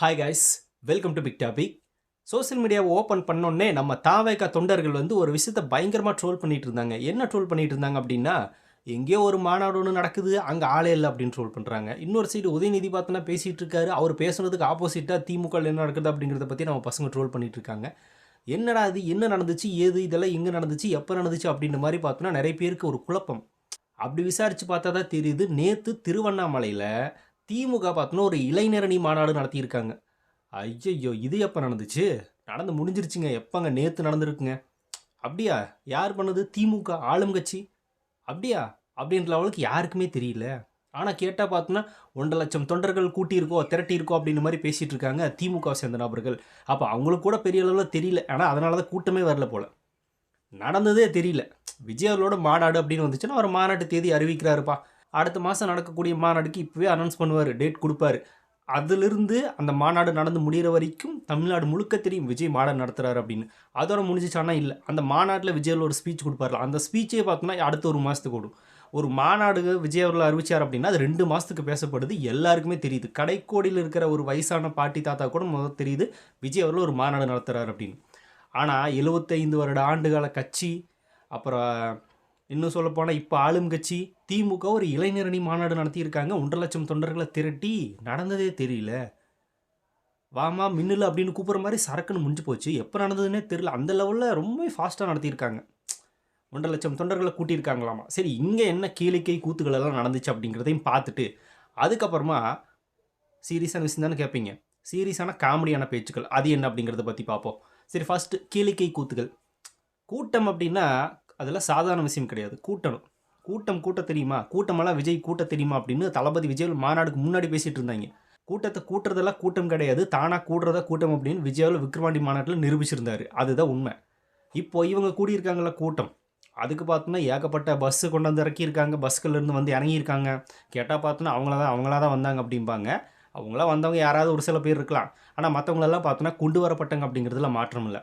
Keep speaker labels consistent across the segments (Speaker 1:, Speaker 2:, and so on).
Speaker 1: Hi guys welcome to big topic social மீடியாவை open பண்ணோடனே நம்ம தாவேக்கா தொண்டர்கள் வந்து ஒரு விஷயத்தை பயங்கரமாக ட்ரோல் பண்ணிட்டு இருந்தாங்க. என்ன ட்ரோல் பண்ணிட்டு இருந்தாங்க அப்படின்னா எங்கேயோ ஒரு மாநாடு ஒன்று நடக்குது அங்கே ஆளே இல்லை அப்படின்னு ட்ரோல் பண்ணுறாங்க இன்னொரு சைடு உதயநிதி பார்த்தோன்னா பேசிகிட்டு இருக்காரு. அவர் பேசுனதுக்கு ஆப்போசிட்டாக திமுக என்ன நடக்குது அப்படிங்கிறத பற்றி நம்ம பசங்க ட்ரோல் பண்ணிகிட்டு இருக்காங்க. என்னடா இது? என்ன நடந்துச்சு? ஏது? இதெல்லாம் எங்கே நடந்துச்சு? எப்போ நடந்துச்சு? அப்படின்ற மாதிரி பார்த்தோன்னா நிறைய பேருக்கு ஒரு குழப்பம். அப்படி விசாரித்து பார்த்தா தான் தெரியுது நேற்று திருவண்ணாமலையில் திமுக பார்த்தோன்னா ஒரு இளைஞரணி மாநாடு நடத்தியிருக்காங்க. ஐயையோ இது எப்போ நடந்துச்சு? நடந்து முடிஞ்சிருச்சுங்க. எப்போங்க நேற்று நடந்திருக்குங்க? அப்படியா? யார் பண்ணது? திமுக ஆளும் கட்சி? அப்படியா? அப்படின்ற அளவுக்கு யாருக்குமே தெரியல. ஆனால் கேட்டால் பார்த்தோன்னா ஒன்றரை லட்சம் தொண்டர்கள் கூட்டியிருக்கோ திரட்டியிருக்கோ அப்படின்னு மாதிரி பேசிகிட்டு இருக்காங்க திமுக சேர்ந்த நபர்கள். அப்போ அவங்களுக்கு கூட பெரிய அளவில் தெரியல. ஆனால் அதனால தான் கூட்டமே வரல போல். நடந்ததே தெரியல. விஜய் அவர்களோட மாநாடு அப்படின்னு வந்துச்சுன்னா அவர் மாநாட்டு தேதி அறிவிக்கிறாருப்பா. அடுத்த மாதம் நடக்கக்கூடிய மாநாடுக்கு இப்போவே அனௌன்ஸ் பண்ணுவார் டேட் கொடுப்பாரு. அதிலிருந்து அந்த மாநாடு நடந்து முடிகிற வரைக்கும் தமிழ்நாடு முழுக்க தெரியும் விஜய் மாநாடு நடத்துறாரு அப்படின்னு. அதோட முடிஞ்சிச்சானா இல்லை. அந்த மாநாட்டில் விஜயில் ஒரு ஸ்பீச் கொடுப்பார்ல அந்த ஸ்பீச்சே பார்த்தோன்னா அடுத்த ஒரு மாதத்துக்கு ஓடும். ஒரு மாநாடு விஜய் அவர்கள் அறிவிச்சார் அப்படின்னா அது ரெண்டு மாதத்துக்கு பேசப்படுது எல்லாருக்குமே தெரியுது. கடைக்கோடியில் இருக்கிற ஒரு வயசான பாட்டி தாத்தா கூட முதல் தெரியுது விஜய் அவர்கள் ஒரு மாநாடு நடத்துகிறார் அப்படின்னு. ஆனால் எழுபத்தைந்து வருட ஆண்டுகால கட்சி அப்புறம் இன்னும் சொல்லப்போனால் இப்போ ஆளும் கட்சி திமுக ஒரு இளைஞரணி மாநாடு நடத்தியிருக்காங்க. ஒன்றரை லட்சம் தொண்டர்களை திரட்டி நடந்ததே தெரியல. வாமா மின்னல் அப்படின்னு கூப்பிட்ற மாதிரி சரக்குன்னு முடிஞ்சு போச்சு. எப்போ நடந்ததுன்னே தெரியல. அந்த லெவலில் ரொம்ப ஃபாஸ்ட்டாக நடத்தியிருக்காங்க. ஒன்றரை லட்சம் தொண்டர்களை கூட்டியிருக்காங்களாமா. சரி இங்கே என்ன கீழிக்கை கூத்துக்கள் எல்லாம் நடந்துச்சு அப்படிங்கிறதையும் பார்த்துட்டு அதுக்கப்புறமா சீரியஸான விஷயம் தானே கேட்பீங்க சீரியஸான காமெடியான பேச்சுக்கள். அது என்ன அப்படிங்கிறத பற்றி பார்ப்போம். சரி ஃபஸ்ட்டு கீழிக்கை கூத்துகள் கூட்டம் அப்படின்னா அதெல்லாம் சாதாரண விஷயம் கிடையாது. கூட்டணும். கூட்டம் கூட்ட தெரியுமா? கூட்டமெல்லாம் விஜய் கூட்ட தெரியுமா அப்படின்னு தளபதி விஜய் மாநாடுக்கு முன்னாடி பேசிகிட்டு இருந்தாங்க. கூட்டத்தை கூட்டுறதெல்லாம் கூட்டம் கிடையாது. தானாக கூடுறதா கூட்டம் அப்படின்னு விஜயாவில் விக்ரவாண்டி மாநாட்டில் நிரூபிச்சிருந்தாரு. அதுதான் உண்மை. இப்போ இவங்க கூடியிருக்காங்களா கூட்டம். அதுக்கு பார்த்தோன்னா ஏகப்பட்ட பஸ்ஸு கொண்டு வந்து இறக்கியிருக்காங்க. பஸ்கள்லேருந்து வந்து இறங்கியிருக்காங்க. கேட்டால் பார்த்தோன்னா அவங்கள தான் அவங்களா தான் வந்தாங்க அப்படிம்பாங்க. அவங்களாம் வந்தவங்க யாராவது ஒரு சில பேர் இருக்கலாம். ஆனால் மற்றவங்களெல்லாம் பார்த்தோன்னா கொண்டு வரப்பட்டாங்க அப்படிங்கிறதுல மாற்றம் இல்லை.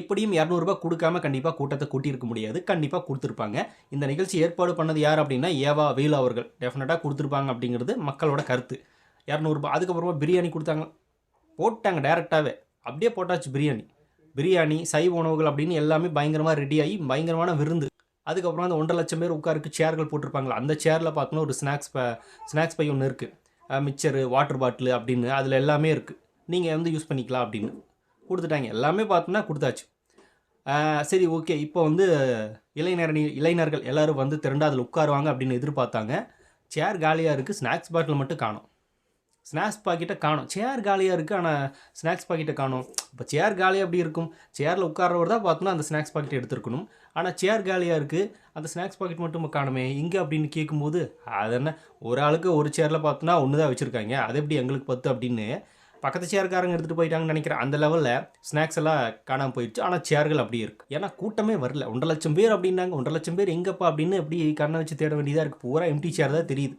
Speaker 1: எப்படியும் இரநூறுபா கொடுக்காம கண்டிப்பாக கூட்டத்தை கூட்டியிருக்க முடியாது. கண்டிப்பாக கொடுத்துருப்பாங்க. இந்த நிகழ்ச்சி ஏற்பாடு பண்ணது யார் அப்படின்னா ஏவா வேலு அவர்கள். டெஃபினட்டாக கொடுத்துருப்பாங்க அப்படிங்கிறது மக்களோட கருத்து. இரநூறுபா அதுக்கப்புறமா பிரியாணி கொடுத்தாங்க. போட்டாங்க டேரெக்டாகவே அப்படியே போட்டாச்சு பிரியாணி. பிரியாணி சைவ உணவுகள் அப்படின்னு எல்லாமே பயங்கரமாக ரெடியாகி பயங்கரமான விருந்து. அதுக்கப்புறம் அந்த ஒன்றரை லட்சம் பேர் உட்காருக்கு சேர்கள் போட்டிருப்பாங்களா? அந்த சேரில் பார்த்தோன்னா ஒரு ஸ்நாக்ஸ் ப ஸ்நாக்ஸ் பை ஒன்று இருக்குது மிக்சரு வாட்டர் பாட்டில் அப்படின்னு. அதில் எல்லாமே இருக்குது நீங்கள் வந்து யூஸ் பண்ணிக்கலாம் அப்படின்னு. கொடுத்துட்டாங்க. எல்லாமே பார்த்தோன்னா கொடுத்தாச்சு. சரி ஓகே. இப்போ வந்து இளைஞரணி இளைஞர்கள் எல்லாரும் வந்து திரண்டு அதில் உட்காருவாங்க அப்படின்னு எதிர்பார்த்தாங்க. சேர் காலியாக இருக்குது ஸ்நாக்ஸ் பாட்டில் மட்டும் காணும். ஸ்நாக்ஸ் பாக்கெட்டை காணும். சேர் காலியாக இருக்குது ஆனால் ஸ்நாக்ஸ் பாக்கெட்டை காணும். இப்போ சேர் காலியாக எப்படி இருக்கும்? சேரில் உட்கார்றவர் தான் பார்த்தோன்னா அந்த ஸ்நாக்ஸ் பாக்கெட் எடுத்துருக்கணும். ஆனால் சேர் காலியாக இருக்குது அந்த ஸ்நாக்ஸ் பாக்கெட் மட்டும் காணுமே. இங்கே அப்படின்னு கேட்கும்போது அது என்ன? ஒரு ஆளுக்கு ஒரு சேரில் பார்த்தோன்னா ஒன்று தான் வச்சுருக்காங்க. அது எப்படி எங்களுக்கு பத்து அப்படின்னு பக்கத்து சேர்க்காரங்க எடுத்துகிட்டு போயிட்டாங்கன்னு நினைக்கிறேன். அந்த லெவலில் ஸ்நாக்ஸ் எல்லாம் காணாமல் போயிடுச்சு ஆனால் சேர்கள் அப்படியே இருக்குது ஏன்னா கூட்டமே வரல. ஒன்றரை லட்சம் பேர் அப்படின்னாங்க. ஒன்றரை லட்சம் பேர் எங்கப்பா அப்படின்னு எப்படி கண்ணை வச்சு தேட வேண்டியதாக இருக்குது பூரா எம்டி சேர் தான் தெரியுது.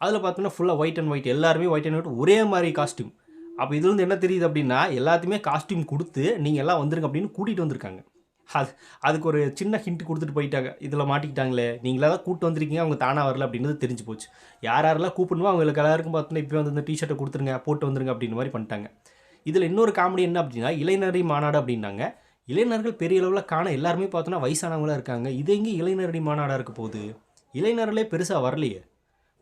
Speaker 1: அதில் பார்த்தோன்னா ஃபுல்லாக ஒயிட் அண்ட் ஒயிட் எல்லாருமே ஒயிட் அண்ட் ஒயிட் ஒரே மாதிரி காஸ்டியூம் அப்போ இதுலேருந்து என்ன தெரியுது அப்படின்னா எல்லாத்தையுமே காஸ்டியூம் கொடுத்து நீங்கள் எல்லாம் வந்துருங்க அப்படின்னு கூட்டிகிட்டு வந்திருக்காங்க. அது அதுக்கு ஒரு சின்ன ஹிண்ட் கொடுத்துட்டு போயிட்டாங்க. இதில் மாட்டிக்கிட்டாங்களே. நீங்களா தான் கூப்பிட்டு வந்திருக்கீங்க அவங்க தானாக வரல அப்படின்றது தெரிஞ்சு போச்சு. யார் யாரெல்லாம் கூப்பிடணுமோ அவங்களுக்கு எல்லாருக்கும் பார்த்தோன்னா இப்போ வந்து இந்த டிஷர்ட்டை கொடுத்துருங்க போட்டு வந்துருங்க அப்படின்ற மாதிரி பண்ணிட்டாங்க. இதில் இன்னொரு காமெடி என்ன அப்படின்னா இளைஞரடி மாநாடு அப்படின்னாங்க. இளைஞர்கள் பெரிய அளவில் காண எல்லாருமே பார்த்தோன்னா வயசானவங்களாக இருக்காங்க. இது எங்கே இளைஞரணி மாநாடாக இருக்க போகுது? இளைஞர்களே பெருசாக வரலையே.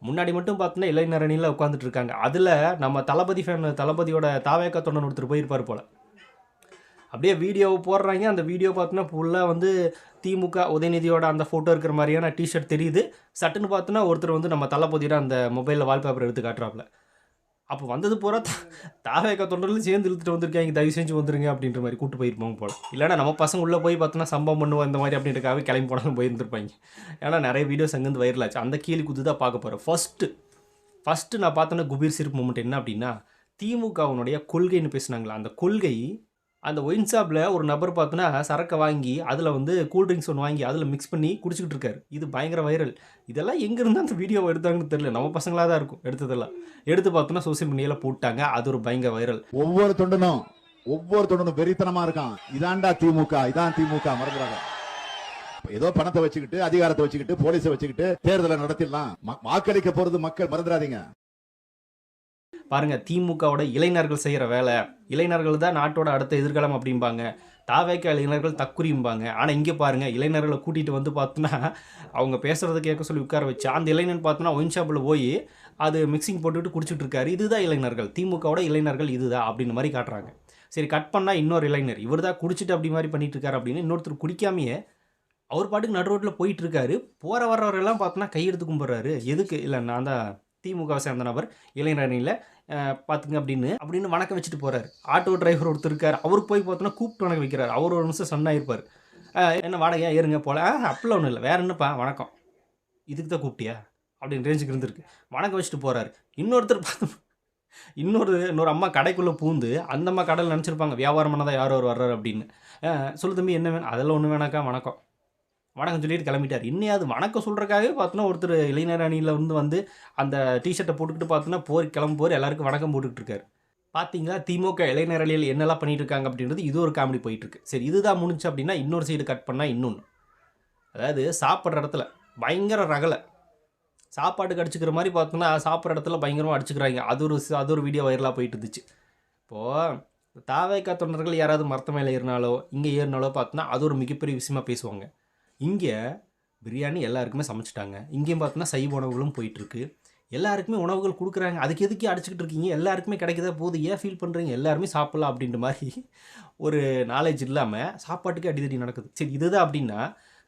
Speaker 1: முன்னாடி மட்டும் பார்த்தோன்னா இளைஞரணியில் உட்காந்துட்டு இருக்காங்க. அதில் நம்ம தளபதி ஃபேன் தளபதியோட தாவேக்க தொண்டன் ஒருத்தர் போயிருப்பார் போல். அப்படியே வீடியோவை போடுறாங்க. அந்த வீடியோ பார்த்தோன்னா ஃபுல்லாக வந்து திமுக உதயநிதியோட அந்த ஃபோட்டோ இருக்கிற மாதிரியான டிஷர்ட் தெரியுது. சட்டுன்னு பார்த்தோன்னா ஒருத்தர் வந்து நம்ம தளபதியோட அந்த மொபைலில் வால்பேப்பர் எடுத்து காட்டுறாப்புல. அப்போ வந்தது பூரா தா- தாவேக்கா தொண்டர்களும் சேர்ந்து இழுத்துட்டு வந்திருக்காங்க. தயவு செஞ்சு வந்துருங்க அப்படின்ற மாதிரி கூட்டு போயிருப்பாங்க போல. இல்லைன்னா நம்ம பசங்க உள்ளே போய் பார்த்தோன்னா சம்பவம் பண்ணுவோம் இந்த மாதிரி அப்படின்றக்காக கிளம்பி போனாலும் போயிருந்துருப்பாங்க. ஏன்னா நிறைய வீடியோஸ் அங்கேருந்து வைரல் ஆச்சு. அந்த கீழி குத்து தான் பார்க்க போகிறேன் ஃபஸ்ட்டு ஃபஸ்ட்டு நான் பார்த்தோன்னா குபீர் சிரிப்பு மூமெண்ட் என்ன அப்படின்னா திமுகவுனுடைய கொள்கைன்னு பேசுனாங்களா? அந்த கொள்கை அந்த ஒயின் ஷாப்பில் ஒரு நபர் பார்த்தோன்னா சரக்கை வாங்கி அதில் வந்து கூல்ட்ரிங்க்ஸ் ஒன்று வாங்கி அதில் மிக்ஸ் பண்ணி குடிச்சிக்கிட்டு இருக்காரு. இது பயங்கர வைரல் இதெல்லாம் எங்கேருந்து அந்த வீடியோவை எடுத்தாங்கன்னு தெரியல. நம்ம பசங்களாக தான் இருக்கும் எடுத்ததெல்லாம். எடுத்து பார்த்தோன்னா சோசியல் மீடியாவில் போட்டாங்க. அது ஒரு பயங்கர வைரல்
Speaker 2: ஒவ்வொரு தொண்டனும் ஒவ்வொரு தொண்டனும் வெறித்தனமாக இருக்கான். இதாண்டா திமுக இதான் திமுக மறந்துடாங்க ஏதோ பணத்தை வச்சுக்கிட்டு அதிகாரத்தை வச்சுக்கிட்டு போலீஸை வச்சுக்கிட்டு தேர்தலை நடத்திடலாம். வாக்களிக்க போறது மக்கள் மறந்துடாதீங்க.
Speaker 1: பாருங்கள் திமுகவோட இளைஞர்கள் செய்கிற வேலை. இளைஞர்கள் தான் நாட்டோட அடுத்த எதிர்காலம் அப்படிம்பாங்க. தாவேக்க இளைஞர்கள் தக்குறியும்பாங்க ஆனால் இங்கே பாருங்கள் இளைஞர்களை கூட்டிகிட்டு வந்து பார்த்தோன்னா அவங்க பேசுகிறத கேட்க சொல்லி உட்கார வச்சு அந்த இளைஞன் பார்த்தோன்னா ஒயின் ஷாப்பில் போய் அது மிக்சிங் போட்டுட்டு குடிச்சிட்டு இருக்காரு. இதுதான் இளைஞர்கள். திமுகவோட இளைஞர்கள் இதுதான் அப்படின்னு மாதிரி காட்டுறாங்க. சரி கட் பண்ணால் இன்னொரு இளைஞர். இவர் தான் குடிச்சிட்டு அப்படி மாதிரி பண்ணிட்டு இருக்காரு அப்படின்னு இன்னொருத்தர் குடிக்காமையே அவர் பாட்டுக்கு நடு ரோட்டில் போயிட்டு இருக்காரு. போகிற வர்றவரெல்லாம் பார்த்தோன்னா கையெடுத்து கும்பிட்றாரு. எதுக்கு? இல்லை நான் தான் திமுகவை சேர்ந்த நபர் இளைஞரணியில் பார்த்துங்க அப்படின்னு அப்படின்னு வணக்கம் வச்சுட்டு போகிறார் ஆட்டோ டிரைவர் ஒருத்தர் இருக்கார். அவருக்கு போய் பார்த்தோன்னா கூப்பிட்டு வணக்கம் வைக்கிறார். அவர் ஒரு நிமிஷம் சொன்னாயிருப்பார் என்ன வாடகையா? ஏறுங்க போல. ஆ அப்படிலாம் ஒன்றும் இல்லை. வேறு என்னப்பா? வணக்கம். இதுக்கு தான் கூப்பிட்டியா? அப்படின்னு ரேஞ்சுக்கு இருந்திருக்கு. வணக்கம் வச்சுட்டு போகிறாரு இன்னொருத்தர் பார்த்து இன்னொரு இன்னொரு அம்மா கடைக்குள்ளே பூந்து அந்த அம்மா கடையில் நினச்சிருப்பாங்க. வியாபாரம் தான் யார் ஒரு வர்றாரு அப்படின்னு. சொல்லு தம்பி என்ன வேணும்? அதெல்லாம் ஒன்று வேணாக்கா வணக்கம். வணக்கம் சொல்லிட்டு கிளம்பிட்டார். இன்னையாவது வணக்கம் சொல்கிறக்காகவே பார்த்தோன்னா ஒருத்தர் இளைஞர் அணியில் வந்து வந்து அந்த டிஷர்ட்டை போட்டுக்கிட்டு பார்த்தோன்னா போர் கிளம்பு போர் எல்லாருக்கும் வணக்கம் போட்டுக்கிட்டு இருக்காரு. பார்த்தீங்களா திமுக இளைஞர் அணியில் என்னெல்லாம் பண்ணிட்டு இருக்காங்க அப்படின்றது இது ஒரு காமெடி போயிட்டு இருக்கு. சரி இதுதான் முடிஞ்சு அப்படின்னா இன்னொரு சைடு கட் பண்ணால் இன்னொன்று அதாவது சாப்பிட்ற இடத்துல பயங்கர ரகலை. சாப்பாடு கடிச்சிக்கிற மாதிரி பார்த்தோன்னா சாப்பிட்ற இடத்துல பயங்கரமாக அடிச்சுக்கிறாங்க. அது ஒரு அது ஒரு வீடியோ வைரலாக போயிட்டு இருந்துச்சு. இப்போது தாவேக்கா தொண்டர்கள் யாராவது மரத்த மேலே ஏறினாலோ இங்கே ஏறினாலோ பார்த்தோன்னா அது ஒரு மிகப்பெரிய விஷயமா பேசுவாங்க. இங்கே பிரியாணி எல்லாருக்குமே சமைச்சிட்டாங்க. இங்கேயும் பார்த்தோன்னா சைவ உணவுகளும் போயிட்டுருக்கு. எல்லாருக்குமே உணவுகள் கொடுக்குறாங்க. அதுக்கு எதுக்கே அடிச்சுக்கிட்டு இருக்கீங்க? எல்லாருக்குமே கிடைக்கதா? போது ஏன் ஃபீல் பண்ணுறீங்க எல்லாருமே சாப்பிட்லாம் அப்படின்ற மாதிரி ஒரு நாலேஜ் இல்லாமல் சாப்பாட்டுக்கு அடிதடி நடக்குது. சரி இதுதான் அப்படின்னா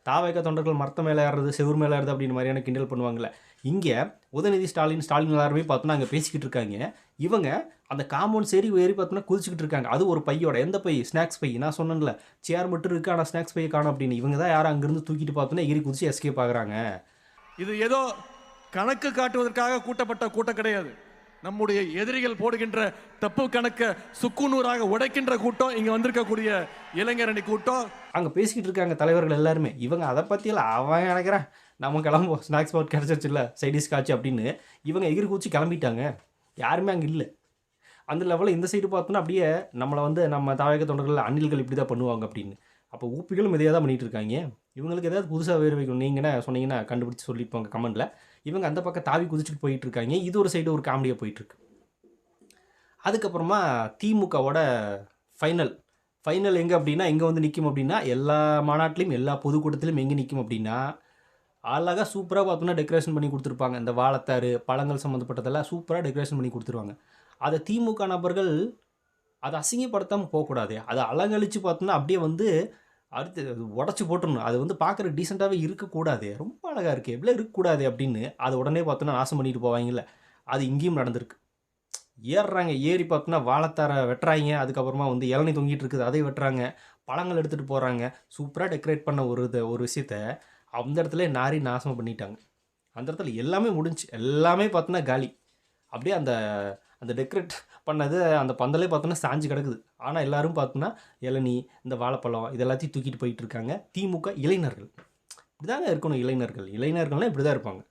Speaker 1: தாவேக்க தொண்டர்கள் மரத்த மேலே ஏறுறது செவுர் மேலே ஏறுறது அப்படின்ற மாதிரியான கிண்டல் பண்ணுவாங்கள்ல இங்கே உதயநிதி ஸ்டாலின் ஸ்டாலின் எல்லாருமே பார்த்தோன்னா அங்கே பேசிக்கிட்டு இருக்காங்க. இவங்க அந்த காம்பவுண்ட் சரி ஏறி பார்த்தோன்னா குதிச்சுக்கிட்டு இருக்காங்க. அது ஒரு பையோட எந்த பை? Snacks by. நான் சொன்னேன்ல சேர் மட்டும் இருக்கு ஆனால் ஸ்நாக்ஸ் பையை காணும் அப்படின்னு. இவங்க தான் யாரும் அங்கேருந்து தூக்கிட்டு பார்த்தோன்னா எகிரி குதிச்சு எஸ்கேப் ஆகுறாங்க.
Speaker 3: இது ஏதோ கணக்கு காட்டுவதற்காக கூட்டப்பட்ட கூட்டம் கிடையாது. நம்முடைய எதிரிகள் போடுகின்ற தப்பு கணக்க சுக்குநூறாக உடைக்கின்ற கூட்டம் இங்க வந்திருக்கக்கூடிய இளைஞரணி கூட்டம்.
Speaker 1: அங்கே பேசிக்கிட்டு இருக்காங்க தலைவர்கள் எல்லாருமே. இவங்க அதை பற்றியெல்லாம் அவன் நினைக்கிறான். நம்ம கிளம்புவோம். ஸ்நாக்ஸ் பாட் கிடச்சிருச்சு இல்லை சைடிஸ் காய்ச்சி அப்படின்னு. இவங்க எகிரி குச்சி கிளம்பிட்டாங்க. யாருமே அங்கே இல்லை. அந்த லெவலில் இந்த சைடு பார்த்தோன்னா அப்படியே நம்மளை வந்து நம்ம தாவக தொண்டர்கள் அணில்கள் இப்படி தான் பண்ணுவாங்க அப்படின்னு. அப்போ ஊப்பிகளும் இதையே தான் பண்ணிகிட்டு இருக்காங்க. இவங்களுக்கு ஏதாவது புதுசாக வேறு வைக்கணும். நீங்கள் என்ன சொன்னீங்கன்னா கண்டுபிடிச்சி சொல்லிட்டு கமெண்டில் கமெண்ட்டில் இவங்க அந்த பக்கம் தாவி குதிச்சுட்டு போயிட்டு இருக்காங்க. இது ஒரு சைடு ஒரு காமெடியாக போயிட்டுருக்கு அதுக்கப்புறமா திமுகவோட ஃபைனல் ஃபைனல் எங்கே அப்படின்னா எங்கே வந்து நிற்கும் அப்படின்னா எல்லா மாநாட்டிலையும் எல்லா பொதுக்கூட்டத்திலும் எங்கே நிற்கும் அப்படின்னா அழகாக சூப்பராக பார்த்தோன்னா டெக்கரேஷன் பண்ணி கொடுத்துருப்பாங்க. இந்த வாழைத்தாறு பழங்கள் சம்மந்தப்பட்டதெல்லாம் சூப்பராக டெக்கரேஷன் பண்ணி கொடுத்துருவாங்க. அதை திமுக நபர்கள் அதை அசிங்கப்படுத்தாமல் போகக்கூடாது. அதை அலங்கழித்து பார்த்தோன்னா அப்படியே வந்து அடுத்து உடச்சி போட்டுடணும் அது வந்து பார்க்குற டீசெண்டாகவே இருக்கக்கூடாது. ரொம்ப அழகாக இருக்குது எவ்வளோ இருக்கக்கூடாது அப்படின்னு அதை உடனே பார்த்தோன்னா நாசம் பண்ணிட்டு போவாங்கல்ல. அது இங்கேயும் நடந்திருக்கு. ஏறுறாங்க. ஏறி பார்த்தோன்னா வாழைத்தாரை வெட்டுறாங்க. அதுக்கப்புறமா வந்து இளநி தொங்கிட்டு இருக்குது. அதை வெட்டுறாங்க. பழங்கள் எடுத்துகிட்டு போகிறாங்க சூப்பராக டெக்கரேட் பண்ண ஒரு இதை ஒரு விஷயத்த அந்த இடத்துல நாரி நாசம் பண்ணிட்டாங்க. அந்த இடத்துல எல்லாமே முடிஞ்சு எல்லாமே பார்த்தோன்னா காலி. அப்படியே அந்த அந்த டெக்கரேட் பண்ணது அந்த பந்தலே பார்த்தோன்னா சாஞ்சு கிடக்குது. ஆனால் எல்லாரும் பார்த்தோன்னா இளநீ இந்த வாழைப்பழம் இதெல்லாத்தையும் தூக்கிட்டு போயிட்டு இருக்காங்க. திமுக இளைஞர்கள். இப்படிதாங்க இருக்கணும் இளைஞர்கள். இளைஞர்கள்லாம் இப்படி தான் இருப்பாங்க.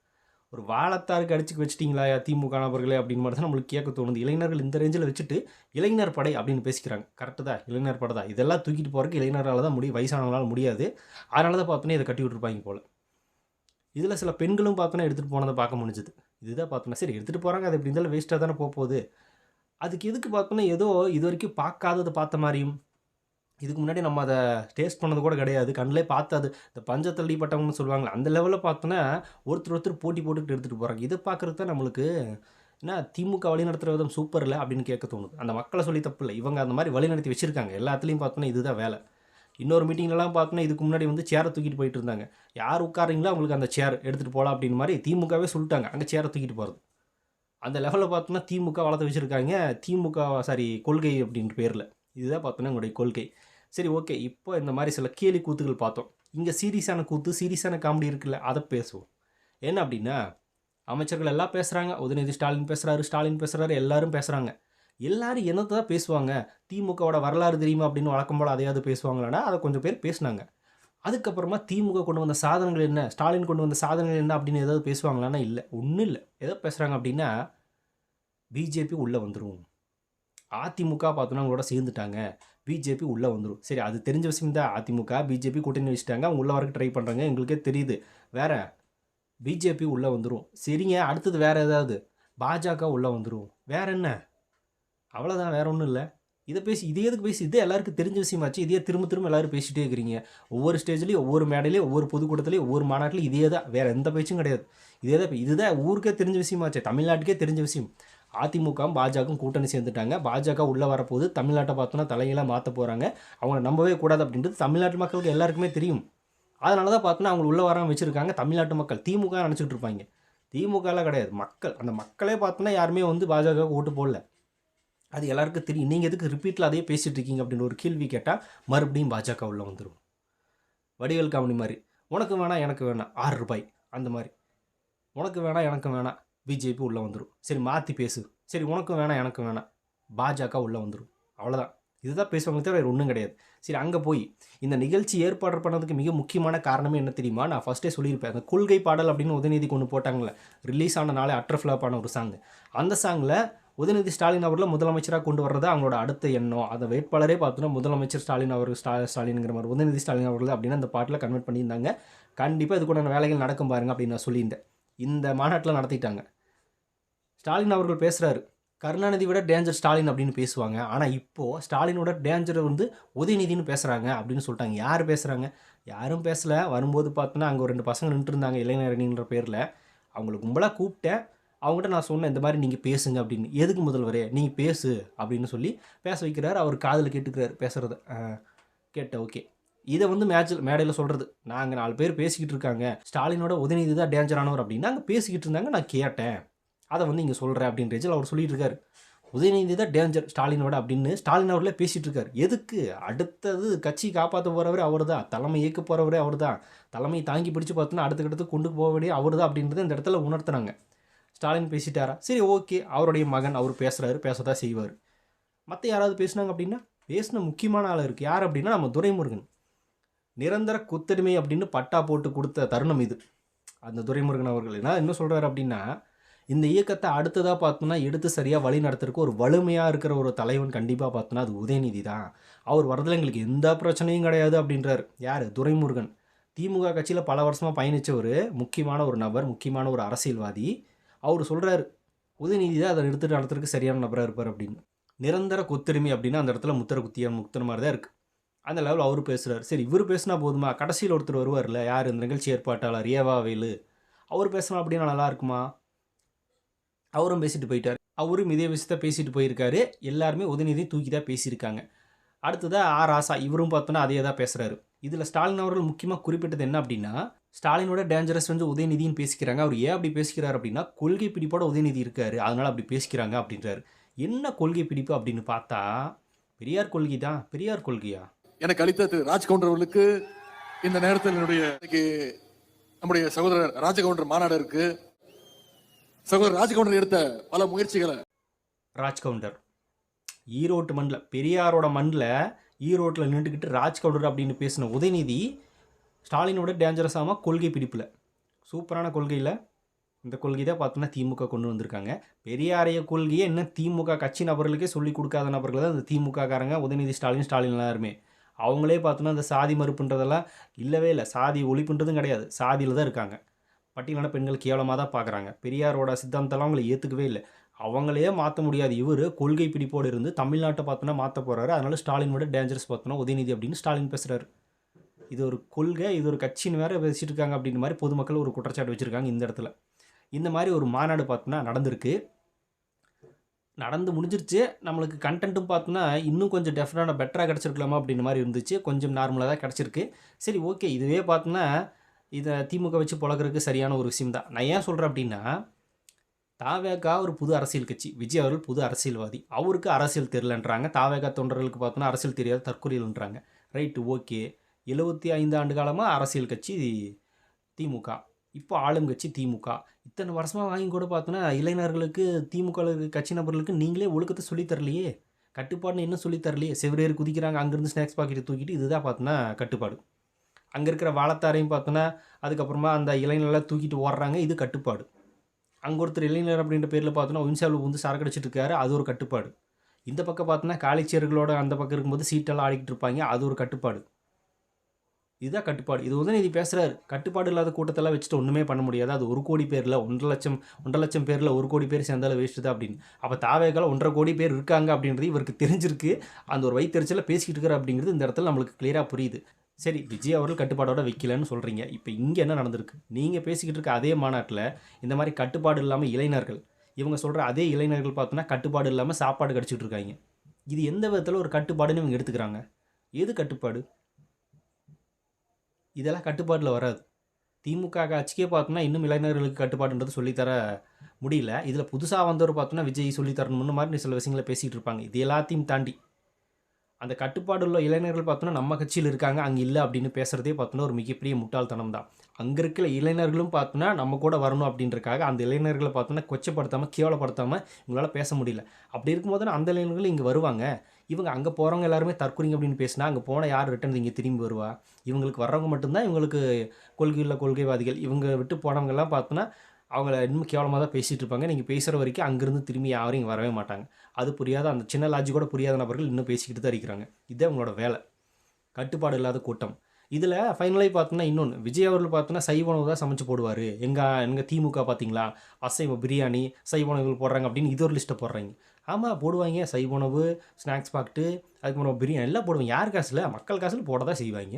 Speaker 1: ஒரு வாழத்தாருக்கு அடிச்சு வச்சிட்டிங்களா திமுக நபர்களே அப்படின்னு மாதிரி தான் நம்மளுக்கு கேட்க தோணுது. இளைஞர்கள் இந்த ரேஞ்சில் வச்சுட்டு இளைஞர் படை அப்படின்னு பேசிக்கிறாங்க. கரெக்டு தான். இளைஞர் படை தான். இதெல்லாம் தூக்கிட்டு போகிறதுக்கு இளைஞரால் தான் முடியும். வயசானவங்களால முடியாது. அதனால தான் பார்த்தோன்னே இதை கட்டி விட்டுருப்பாங்க போல். இதில் சில பெண்களும் பார்த்தோன்னா எடுத்துகிட்டு போனதை பார்க்க முடிஞ்சுது. இதுதான் பார்த்தோன்னா சரி எடுத்துகிட்டு போகிறாங்க அது எப்படி இருந்தாலும் வேஸ்ட்டாக தானே போக போகுது. அதுக்கு எதுக்கு பார்த்தோன்னா ஏதோ இது வரைக்கும் பார்க்காததை பார்த்த மாதிரியும். இதுக்கு முன்னாடி நம்ம அதை டேஸ்ட் பண்ணது கூட கிடையாது. கண்ணிலே அது இந்த பஞ்சத்தள்ளி பட்டவங்கன்னு சொல்லுவாங்களே அந்த லெவலில் பார்த்தோன்னா ஒருத்தர் ஒருத்தர் போட்டி போட்டுக்கிட்டு எடுத்துகிட்டு போகிறாங்க இதை பார்க்குறது தான் நம்மளுக்கு என்ன திமுக வழி நடத்துகிற விதம் சூப்பர் இல்லை அப்படின்னு கேட்க தோணுது. அந்த மக்களை சொல்லி தப்பு இல்லை. இவங்க அந்த மாதிரி வழி நடத்தி வச்சுருக்காங்க. எல்லாத்துலேயும் பார்த்தோன்னா இதுதான் வேலை. இன்னொரு மீட்டிங்லலாம் பார்த்தோன்னா இதுக்கு முன்னாடி வந்து சேரை தூக்கிட்டு போயிட்டு இருந்தாங்க. யார் உட்காரீங்களோ அவங்களுக்கு அந்த சேர் எடுத்துகிட்டு போகலாம் அப்படின்னு மாதிரி திமுகவே சொல்லிட்டாங்க. அங்கே சேரை தூக்கிட்டு போகிறது அந்த லெவலில் பார்த்தோன்னா திமுக வளர்த்து வச்சுருக்காங்க. திமுக சாரி கொள்கை அப்படின்ற பேரில். இதுதான் பார்த்தோன்னா எங்களுடைய கொள்கை. சரி ஓகே இப்போ இந்த மாதிரி சில கேலி கூத்துகள் பார்த்தோம். இங்கே சீரியஸான கூத்து சீரியஸான காமெடி இருக்குல்ல அதை பேசுவோம். என்ன அப்படின்னா அமைச்சர்கள் எல்லாம் பேசுகிறாங்க உதயநிதி ஸ்டாலின் பேசுகிறாரு ஸ்டாலின் பேசுகிறாரு எல்லாரும் பேசுகிறாங்க எல்லாரும் என்னத்தை தான் பேசுவாங்க? திமுகவோட வரலாறு தெரியுமா? அப்படின்னு வழக்கம் போல் அதையாவது பேசுவாங்களான்னா அதை கொஞ்சம் பேர் பேசுனாங்க. அதுக்கப்புறமா திமுக கொண்டு வந்த சாதனைகள் என்ன? ஸ்டாலின் கொண்டு வந்த சாதனைகள் என்ன? அப்படின்னு ஏதாவது பேசுவாங்களான்னா இல்லை. ஒன்றும் இல்லை. எதை பேசுகிறாங்க அப்படின்னா பிஜேபி உள்ளே வந்துடும் அதிமுக பார்த்தோன்னா அவங்களோட சேர்ந்துட்டாங்க. பிஜேபி உள்ளே வந்துடும் சரி அது தெரிஞ்ச விஷயம் தான். அதிமுக பிஜேபி கூட்டணி வச்சுட்டாங்க. அவங்க உள்ள வரக்கு ட்ரை பண்ணுறாங்க எங்களுக்கே தெரியுது. வேற பிஜேபி உள்ளே வந்துடும் சரிங்க அடுத்தது வேறு ஏதாவது? பாஜக உள்ளே வந்துடும் வேற என்ன? அவ்வளோதான் வேற ஒன்றும் இல்லை. இதை பேசி இதே எதுக்கு பேசி இதே எல்லாருக்கும் தெரிஞ்ச விஷயமாச்சு இதே திரும்ப திரும்ப எல்லாரும் பேசிகிட்டே இருக்கிறீங்க. ஒவ்வொரு ஸ்டேஜ்லேயும் ஒவ்வொரு மேடையிலையும் ஒவ்வொரு பொதுக்கூட்டத்துலையும் ஒவ்வொரு மாநாட்டிலையும் இதே தான். வேறு எந்த பேச்சும் கிடையாது. இதே தான் இதுதான் ஊருக்கே தெரிஞ்ச விஷயமாச்சு தமிழ்நாட்டுக்கே தெரிஞ்ச விஷயம். அதிமுக பாஜகவும் கூட்டணி சேர்ந்துட்டாங்க. பாஜக உள்ளே வரப்போது தமிழ்நாட்டை பார்த்தோன்னா தலையெல்லாம் மாற்ற போகிறாங்க அவங்கள நம்பவே கூடாது அப்படின்றது தமிழ்நாட்டு மக்களுக்கு எல்லாருக்குமே தெரியும். அதனால தான் பார்த்தோன்னா அவங்க உள்ளே வராமல் வச்சுருக்காங்க தமிழ்நாட்டு மக்கள். திமுக நினச்சிட்டு இருப்பாங்க. திமுகலாம் கிடையாது. மக்கள் அந்த மக்களே பார்த்தோன்னா யாருமே வந்து பாஜக ஓட்டு போடல. அது எல்லாருக்கும் தெரியும். நீங்கள் எதுக்கு ரிப்பீட்டில் அதே பேசிகிட்டு இருக்கீங்க அப்படின்னு ஒரு கேள்வி கேட்டால் மறுபடியும் பாஜக உள்ள வந்துடும் வடிவேல் காமெடி மாதிரி உனக்கு வேணாம் எனக்கு வேணாம் ஆறு ரூபாய் அந்த மாதிரி. உனக்கு வேணாம் எனக்கு வேணாம் பிஜேபி உள்ளே வந்துடும் சரி மாற்றி பேசு. சரி உனக்கும் வேணாம் எனக்கு வேணாம் பாஜக உள்ளே வந்துடும் அவ்வளோதான் இதுதான் பேசுவாங்க தவிர வேறு ஒன்றும் கிடையாது. சரி அங்கே போய் இந்த நிகழ்ச்சி ஏற்பாடு பண்ணதுக்கு மிக முக்கியமான காரணமே என்ன தெரியுமா? நான் ஃபஸ்ட்டே சொல்லியிருப்பேன். அந்த கொள்கை பாடல் அப்படின்னு உதயநிதி கொண்டு போட்டாங்களே ரிலீஸ் ஆன நாளே அட்ரஃப்ளாப்பான ஒரு சாங் அந்த சாங்கில் உதயநிதி ஸ்டாலின் அவர்களை முதலமைச்சராக கொண்டு வர்றது அவங்களோட அடுத்த எண்ணம். அந்த வேட்பாளரே பார்த்தோன்னா முதலமைச்சர் ஸ்டாலின் அவர்கள் ஸ்டா ஸ்டாலின்ங்கிற மாதிரி உதயநிதி ஸ்டாலின் அவர்கள் அப்படின்னு அந்த பாட்டில் கன்வெர்ட் பண்ணியிருந்தாங்க. கண்டிப்பாக இதுக்குண்டான வேலைகள் நடக்கும் பாருங்க அப்படின்னு நான் சொல்லியிருந்தேன். இந்த மாநாட்டில் நடத்திட்டாங்க. ஸ்டாலின் அவர்கள் பேசுகிறாரு கருணாநிதி விட டேஞ்சர் ஸ்டாலின் அப்படின்னு பேசுவாங்க. ஆனால் இப்போது ஸ்டாலினோட டேஞ்சர் வந்து உதயநிதினு பேசுகிறாங்க அப்படின்னு சொல்லிட்டாங்க. யார் பேசுகிறாங்க யாரும் பேசலை. வரும்போது பார்த்தோன்னா அங்கே ஒரு ரெண்டு பசங்க நின்றுருந்தாங்க இளைஞரணின்ற பேரில். அவங்கள கும்பலாக கூப்பிட்டேன். அவங்ககிட்ட நான் சொன்னேன் இந்த மாதிரி நீங்கள் பேசுங்க அப்படின்னு. எதுக்கு முதல்வரே? நீங்கள் பேசு அப்படின்னு சொல்லி பேச வைக்கிறார். அவர் காதில் கேட்டுக்கிறார் பேசுகிறத கேட்ட ஓகே. இதை வந்து மேட்சில் மேடையில் சொல்கிறது நாங்கள் நாலு பேர் பேசிக்கிட்டு இருக்காங்க. ஸ்டாலினோட உதயநிதி தான் டேஞ்சரானவர் அப்படின்னா அங்கே பேசிக்கிட்டு இருந்தாங்க. நான் கேட்டேன். அதை வந்து இங்கே சொல்கிறேன் அப்படின்ற அவர் சொல்லிட்டு இருக்காரு. உதயநிதி தான் டேஞ்சர் ஸ்டாலினோட அப்படின்னு ஸ்டாலின் அவர்களே பேசிகிட்டு இருக்காரு. எதுக்கு? அடுத்தது கட்சி காப்பாற்ற போகிறவரே அவர் தான். தலைமை இயக்க போகிறவரே அவர் தான். தலைமை தாங்கி பிடிச்சி பார்த்தோன்னா அடுத்த கட்டத்துக்கு கொண்டு போக வேண்டிய அவர் தான் அப்படின்றத இந்த இடத்துல உணர்த்துனாங்க ஸ்டாலின் பேசிட்டாரா? சரி ஓகே. அவருடைய மகன் அவர் பேசுகிறாரு பேசதான் செய்வார். மற்ற யாராவது பேசுனாங்க அப்படின்னா பேசின முக்கியமான ஆள் இருக்குது யார் அப்படின்னா நம்ம துரைமுருகன். நிரந்தர குத்தடிமை அப்படின்னு பட்டா போட்டு கொடுத்த தருணம் இது. அந்த துரைமுருகன் அவர்கள் என்ன என்ன சொல்கிறாரு அப்படின்னா இந்த இயக்கத்தை அடுத்ததாக பார்த்தோம்னா எடுத்து சரியாக வழி நடத்துறதுக்கு ஒரு வலிமையாக இருக்கிற ஒரு தலைவன் கண்டிப்பாக பார்த்தோன்னா அது உதயநிதி தான். அவர் வரதில் எங்களுக்கு எந்த பிரச்சனையும் கிடையாது அப்படின்றார். யார்? துரைமுருகன். திமுக கட்சியில் பல வருஷமாக பயணித்தவர் முக்கியமான ஒரு நபர் முக்கியமான ஒரு அரசியல்வாதி. அவர் சொல்கிறாரு உதயநிதி தான் அதை எடுத்துகிட்டு நடத்துறதுக்கு சரியான நபராக இருப்பார் அப்படின்னு. நிரந்தர கொத்தடிமை அப்படின்னா அந்த இடத்துல முத்திர குத்தியா முத்திர மாதிரி தான் இருக்குது அந்த லெவலில் அவர் பேசுகிறார் சரி இவர் பேசினா போதுமா? கடைசியில் ஒருத்தர் வருவார்ல யார்? இந்த நிகழ்ச்சி ஏற்பாட்டாளர் ஏவா வேலு. அவர் பேசினா அப்படின்னா நல்லா இருக்குமா? அவரும் பேசிட்டு போயிட்டார். அவரும் இதே விஷயத்த பேசிட்டு போயிருக்காரு. எல்லாருமே உதயநிதி தூக்கி தான் பேசியிருக்காங்க. அடுத்ததாக ஆர் ஆசா இவரும் பார்த்தோன்னா அதே தான் பேசுகிறாரு இதில் ஸ்டாலின் அவர்கள் முக்கியமாக குறிப்பிட்டது என்ன அப்படின்னா ஸ்டாலினோட டேஞ்சரஸ் வந்து உதயநிதின்னு பேசிக்கிறாங்க. அவர் ஏன் அப்படி பேசிக்கிறார் அப்படின்னா கொள்கை பிடிப்போட உதயநிதி இருக்காரு. அதனால் அப்படி பேசிக்கிறாங்க அப்படின்றாரு. என்ன கொள்கை பிடிப்பு அப்படின்னு பார்த்தா பெரியார் கொள்கை தான். பெரியார் கொள்கையா?
Speaker 3: எனக்கு அளித்த திரு ராஜ்கவுண்டர் அவர்களுக்கு இந்த நேரத்தில் என்னுடைய நம்முடைய சகோதரர் ராஜகவுண்டர் மாநாடு இருக்கு சகோதரர் ராஜகவுண்டர் எடுத்த பல முயற்சிகளை.
Speaker 1: ராஜ்கவுண்டர் ஈரோட்டு மண்ணில் பெரியாரோட மண்ணில் ஈரோட்டில் நின்றுக்கிட்டு ராஜ்கவுடர் அப்படின்னு பேசின உதயநிதி ஸ்டாலினோட டேஞ்சரஸாமல் கொள்கை பிடிப்பில். சூப்பரான கொள்கையில் இந்த கொள்கை தான் பார்த்தோன்னா திமுக கொண்டு வந்திருக்காங்க. பெரியாரைய கொள்கையை இன்னும் திமுக கட்சி நபர்களுக்கே சொல்லி கொடுக்காத நபர்கள் தான் இந்த திமுக காரங்க உதயநிதி ஸ்டாலின் ஸ்டாலின் எல்லாருமே. அவங்களே பார்த்தோன்னா இந்த சாதி மறுப்புன்றதெல்லாம் இல்லவே இல்லை. சாதி ஒழிப்புன்றதும் கிடையாது. சாதியில் தான் இருக்காங்க. பட்டியலான பெண்கள் கேவலமாக தான் பார்க்குறாங்க. பெரியாரோட சித்தாந்தெல்லாம் அவங்களை ஏற்றுக்கவே இல்லை. அவங்களே மாற்ற முடியாது. இவர் கொள்கை பிடிப்போடு இருந்து தமிழ்நாட்டை பார்த்தோன்னா மாற்ற போகிறாரு அதனால ஸ்டாலினோட டேஞ்சரஸ் பார்த்தோன்னா உதயநிதி அப்படின்னு ஸ்டாலின் பேசுகிறாரு இது ஒரு கொள்கை இது ஒரு கட்சின்னு வேறு பேசிட்டு இருக்காங்க அப்படின்ற மாதிரி பொதுமக்கள் ஒரு குற்றச்சாட்டு வச்சுருக்காங்க இந்த இடத்துல. இந்த மாதிரி ஒரு மாநாடு பார்த்தோன்னா நடந்திருக்கு. நடந்து முடிஞ்சிருச்சு. நம்மளுக்கு கண்டென்ட்டும் பார்த்தோன்னா இன்னும் கொஞ்சம் டெஃபினட்டாக பெட்டராக கிடச்சிருக்கலாமா அப்படின்ற மாதிரி இருந்துச்சு. கொஞ்சம் நார்மலாக தான் கிடச்சிருக்கு. சரி ஓகே இதுவே பார்த்தோன்னா இதை திமுக வச்சு பழகிறதுக்கு சரியான ஒரு விஷயம் தான் நான் ஏன் சொல்கிறேன் அப்படின்னா தாவேகா ஒரு புது அரசியல் கட்சி. விஜய் அவர்கள் புது அரசியல்வாதி. அவருக்கு அரசியல் தெரிலன்றாங்க தாவேகா தொண்டர்களுக்கு பார்த்தோன்னா அரசியல் தெரியாத தற்கொலைன்றாங்க ரைட்டு ஓகே எழுபத்தி ஐந்து ஆண்டு காலமாக அரசியல் கட்சி திமுக. இப்போ ஆளும் கட்சி திமுக. இத்தனை வருஷமாக வாங்கி கூட பார்த்தோன்னா இளைஞர்களுக்கு திமுக கட்சி நபர்களுக்கு நீங்களே ஒழுக்கத்தை சொல்லித் தரலையே. கட்டுப்பாடுன்னு என்ன சொல்லித்தரலையே தரலையே? குதிக்கிறாங்க. அங்கேருந்து ஸ்நாக்ஸ் பாக்கெட்டை தூக்கிட்டு இதுதான் பார்த்தோன்னா கட்டுப்பாடு. அங்கே இருக்கிற வாழத்தாரையும் பார்த்தோன்னா அதுக்கப்புறமா அந்த இளைஞர்லாம் தூக்கிட்டு ஓடுறாங்க. இது கட்டுப்பாடு. அங்கே ஒருத்தர் இளைஞர் அப்படின்ற பேரில் பார்த்தோன்னா ஒன்சாவில் வந்து சரக்கு அடிச்சிட்டு இருக்காரு அது ஒரு கட்டுப்பாடு. இந்த பக்கம் பார்த்தோன்னா காலிச்சேர்களோட அந்த பக்கம் இருக்கும்போது சீட்டெல்லாம் ஆடிக்கிட்டு இருப்பாங்க. அது ஒரு கட்டுப்பாடு. இதுதான் கட்டுப்பாடு. இது வந்து நீதி பேசுகிறாரு கட்டுப்பாடு இல்லாத கூட்டத்தெல்லாம் வச்சுட்டு ஒன்றுமே பண்ண முடியாது. அது ஒரு கோடி பேரில் ஒன்றரை லட்சம் ஒன்றரை லட்சம் பேரில் ஒரு கோடி பேர் சேர்ந்தாலும் வேஸ்ட்டு தான் அப்படின்னு. அப்போ தாவேக்கால ஒன்றரை கோடி பேர் இருக்காங்க அப்படின்றது இவருக்கு தெரிஞ்சிருக்கு. அந்த ஒரு வைத்தறிச்சல பேசிக்கிட்டு இருக்கிற அப்படிங்கிறது இந்த இடத்துல நம்மளுக்கு கிளியராக புரியுது. சரி விஜய் அவர்கள் கட்டுப்பாடோட வைக்கலன்னு சொல்கிறீங்க இப்போ இங்கே என்ன நடந்திருக்கு? நீங்கள் பேசிக்கிட்டு இருக்க அதே மாநாட்டில் இந்த மாதிரி கட்டுப்பாடு இல்லாமல் இளைஞர்கள் இவங்க சொல்கிற அதே இளைஞர்கள் பார்த்தோன்னா கட்டுப்பாடு இல்லாமல் சாப்பாடு கடிச்சிட்டு இருக்காங்க. இது எந்த விதத்தில் ஒரு கட்டுப்பாடுன்னு இவங்க எடுத்துக்கிறாங்க? எது கட்டுப்பாடு? இதெல்லாம் கட்டுப்பாட்டில் வராது. திமுக ஆட்சிக்கே பார்த்தோம்னா இன்னும் இளைஞர்களுக்கு கட்டுப்பாடுன்றது சொல்லித்தர முடியல. இதில் புதுசாக வந்தவர் பார்த்தோன்னா விஜய் சொல்லித்தரணும்னு மாதிரி சில விஷயங்களை பேசிகிட்டு இருப்பாங்க. இது எல்லாத்தையும் தாண்டி. அந்த கட்டுப்பாடு உள்ள இளைஞர்கள் பார்த்தோன்னா நம்ம கட்சியில் இருக்காங்க அங்கே இல்லை அப்படின்னு பேசுகிறதே பார்த்தோன்னா ஒரு மிகப்பெரிய முட்டாள்தனம் தான் அங்கே இருக்கிற இளைஞர்களும் பார்த்தோன்னா நம்ம கூட வரணும் அப்படின்றக்காக அந்த இளைஞர்களை பார்த்தோன்னா கொச்சப்படுத்தாமல் கேவலப்படுத்தாமல் இவங்களால் பேச முடியல. அப்படி இருக்கும்போது அந்த இளைஞர்கள் இங்கே வருவாங்க. இவங்க அங்கே போகிறவங்க எல்லாருமே தற்கொலைங்க அப்படின்னு பேசினா அங்கே போன யார் ரிட்டன் இங்கே திரும்பி வருவா? இவங்களுக்கு வர்றவங்க மட்டும்தான் இவங்களுக்கு கொள்கையுள்ள கொள்கைவாதிகள். இவங்க விட்டு போனவங்கெல்லாம் பார்த்தோன்னா அவங்கள இன்னும் கேவலமாக தான் பேசிகிட்டு இருப்பாங்க நீங்கள் பேசுகிற வரைக்கும் அங்கேருந்து திரும்பி யாரும் இங்கே வரவே மாட்டாங்க. அது புரியாத அந்த சின்ன லாஜி கூட புரியாத நபர்கள் இன்னும் பேசிக்கிட்டு தான் இருக்கிறாங்க. இதே அவங்களோட வேலை. கட்டுப்பாடு இல்லாத கூட்டம். இதில் ஃபைனலாக பார்த்தோன்னா இன்னொன்று விஜய் அவர்கள் பார்த்தோன்னா சைவ உணவு தான் சமைச்சு போடுவார். எங்கள் எங்கள் திமுக பார்த்தீங்களா? அசைவ பிரியாணி சைவ உணவுகள் போடுறாங்க அப்படின்னு இது ஒரு லிஸ்ட்டை போடுறாங்க. ஆமாம் போடுவாங்க. சைவ உணவு ஸ்நாக்ஸ் பாக்ட்டு அதுக்கப்புறம் பிரியாணி எல்லாம் போடுவாங்க. யார் காசில்? மக்கள் காசில் போட தான் செய்வாங்க.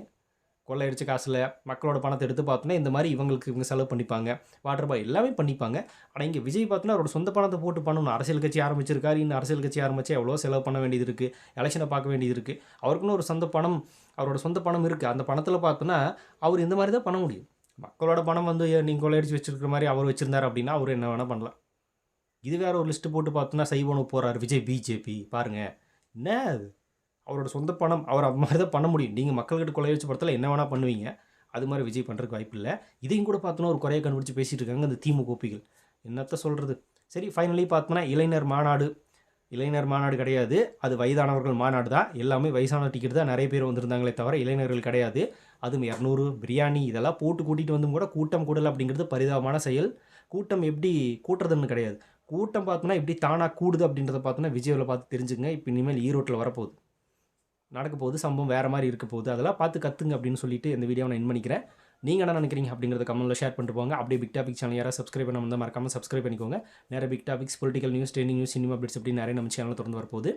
Speaker 1: கொள்ளையடிச்ச காசில் மக்களோட பணத்தை எடுத்து பார்த்தோன்னா இந்த மாதிரி இவங்களுக்கு இவங்க செலவு பண்ணிப்பாங்க. வாட்டர் பாய் எல்லாமே பண்ணிப்பாங்க. ஆனால் இங்கே விஜய் பார்த்தோன்னா அவரோட சொந்த பணத்தை போட்டு பண்ணணும் அரசியல் கட்சி ஆரம்பிச்சிருக்காரு. இன்னும் அரசியல் கட்சி ஆரம்பிச்சு எவ்வளோ செலவு பண்ண வேண்டியது இருக்குது எலெக்ஷனை பார்க்க வேண்டியது இருக்குது அவருக்குன்னு ஒரு சொந்த பணம் அவரோட சொந்த பணம் இருக்குது அந்த பணத்தில் பார்த்தோன்னா அவர் இந்த மாதிரி தான் பண்ண முடியும். மக்களோட பணம் வந்து நீங்கள் கொள்ளையடிச்சு வச்சிருக்கிற மாதிரி அவர் வச்சுருந்தார் அப்படின்னா அவர் என்ன வேணால் பண்ணலாம். இது வேறு ஒரு லிஸ்ட்டு போட்டு பார்த்தோன்னா சைவனுக்கு போகிறார் விஜய் பிஜேபி. பாருங்கள் என்ன அது? அவரோட சொந்த பணம் அவர் அந்த மாதிரி தான் பண்ண முடியும். நீங்கள் மக்கள்கிட்ட கொலை வச்சு படத்தில் என்ன வேணால் பண்ணுவீங்க. அது மாதிரி விஜய் பண்ணுறதுக்கு வாய்ப்பு இல்லை. இதையும் கூட பார்த்தோன்னா ஒரு குறையை கண்டுபிடிச்சி பேசிகிட்டு இருக்காங்க அந்த திமுக கோப்பிகள் என்னத்த சொல்கிறது சரி ஃபைனலி பார்த்தோன்னா இளைஞர் மாநாடு. இளைஞர் மாநாடு கிடையாது. அது வயதானவர்கள் மாநாடு தான். எல்லாமே வயசான டிக்கெட் தான். நிறைய பேர் வந்திருந்தாங்களே தவிர இளைஞர்கள் கிடையாது. அதுவும் இரநூறு பிரியாணி இதெல்லாம் போட்டு கூட்டிகிட்டு வந்தும் கூட கூட்டம் கூடலை அப்படிங்கிறது பரிதாபமான செயல். கூட்டம் எப்படி கூட்டுறதுன்னு கிடையாது. கூட்டம் பார்த்தோன்னா எப்படி தானாக கூடுது அப்படின்றத பார்த்தோன்னா விஜயில் பார்த்து தெரிஞ்சுங்க இப்போ இனிமேல் ஈரோட்டில் வரப்போகுது. நடக்க போகுது சம்பவம் வேறு மாதிரி இருக்க போகுது. அதெல்லாம் பார்த்து கற்றுங்க அப்படின்னு சொல்லிட்டு இந்த வீடியோவை நான் என் பண்ணிக்கிறேன். நீங்கள் என்ன நினைக்கிறீங்க அப்படிங்கிறத கமெண்ட்டில் ஷேர் பண்ணிட்டு போங்க. அப்படியே பிக் டாபிக் சேனல் யாராவது சப்ஸ்கிரைப் பண்ண வந்தால் மறக்காமல் சப்ஸ்கிரைப் பண்ணிக்கோங்க. நிறைய big topics political news trending news cinema updates அப்படின்னு நிறைய நம்ம சேனல் தொடர்ந்து வரப்போகுது.